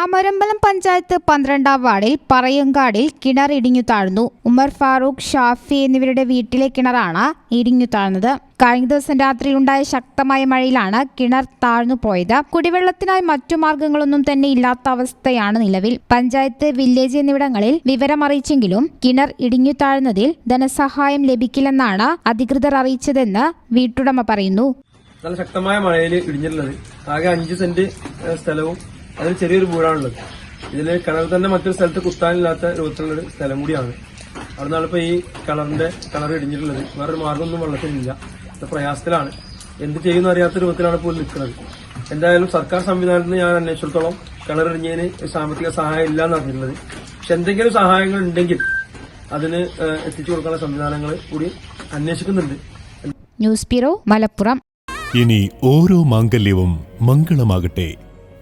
അമരമ്പലം പഞ്ചായത്ത് പന്ത്രണ്ടാം വാർഡിൽ പറയങ്കാടിൽ കിണർ ഇടിഞ്ഞു താഴ്ന്നു. ഉമർ ഫാറൂഖ് ഷാഫി എന്നിവരുടെ വീട്ടിലെ കിണറാണ് ഇടിഞ്ഞു താഴ്ന്നത്. കഴിഞ്ഞ ദിവസം രാത്രി ഉണ്ടായ ശക്തമായ മഴയിലാണ് കിണർ താഴ്ന്നു പോയത്. കുടിവെള്ളത്തിനായി മറ്റു മാർഗങ്ങളൊന്നും തന്നെ ഇല്ലാത്ത അവസ്ഥയാണ് നിലവിൽ. പഞ്ചായത്ത് വില്ലേജ് എന്നിവിടങ്ങളിൽ വിവരമറിയിച്ചെങ്കിലും കിണർ ഇടിഞ്ഞു താഴ്ന്നതിൽ ധനസഹായം ലഭിക്കില്ലെന്നാണ് അധികൃതർ അറിയിച്ചതെന്ന് വീട്ടുടമ പറയുന്നു. നല്ല ശക്തമായ മഴയിൽ ഇടിഞ്ഞിട്ടുള്ളത്. ആകെ അഞ്ച് സെന്റ് സ്ഥലവും അതിൽ ചെറിയൊരു പൂരാണുള്ളത് ഇതിൽ കിണർ തന്നെ മറ്റൊരു സ്ഥലത്ത് കുത്താനില്ലാത്ത രൂപത്തിലുള്ളൊരു സ്ഥലം കൂടിയാണ്. അവിടെ നിന്നാണ് ഈ കിണറിന്റെ കിണർ ഇടിഞ്ഞിട്ടുള്ളത്. വേറൊരു മാർഗമൊന്നും വെള്ളത്തിനില്ല ഇത് പ്രയാസത്തിലാണ്. എന്ത് ചെയ്യുന്ന അറിയാത്ത രൂപത്തിലാണ് പോലും നിൽക്കുന്നത്. എന്തായാലും സർക്കാർ സംവിധാനത്തിൽ നിന്ന് ഞാൻ അന്വേഷിച്ചിടത്തോളം കിണർ ഇടിഞ്ഞതിന് സാമ്പത്തിക സഹായം ഇല്ല എന്ന് പറഞ്ഞിട്ടുള്ളത്. പക്ഷെ എന്തെങ്കിലും സഹായങ്ങൾ ഉണ്ടെങ്കിൽ അതിന് എത്തിച്ചു കൊടുക്കാനുള്ള സംവിധാനങ്ങൾ കൂടി അന്വേഷിക്കുന്നുണ്ട്. News bureau Malappuram. ഇനി ഓരോ മാംഗല്യവും മംഗളമാകട്ടെ.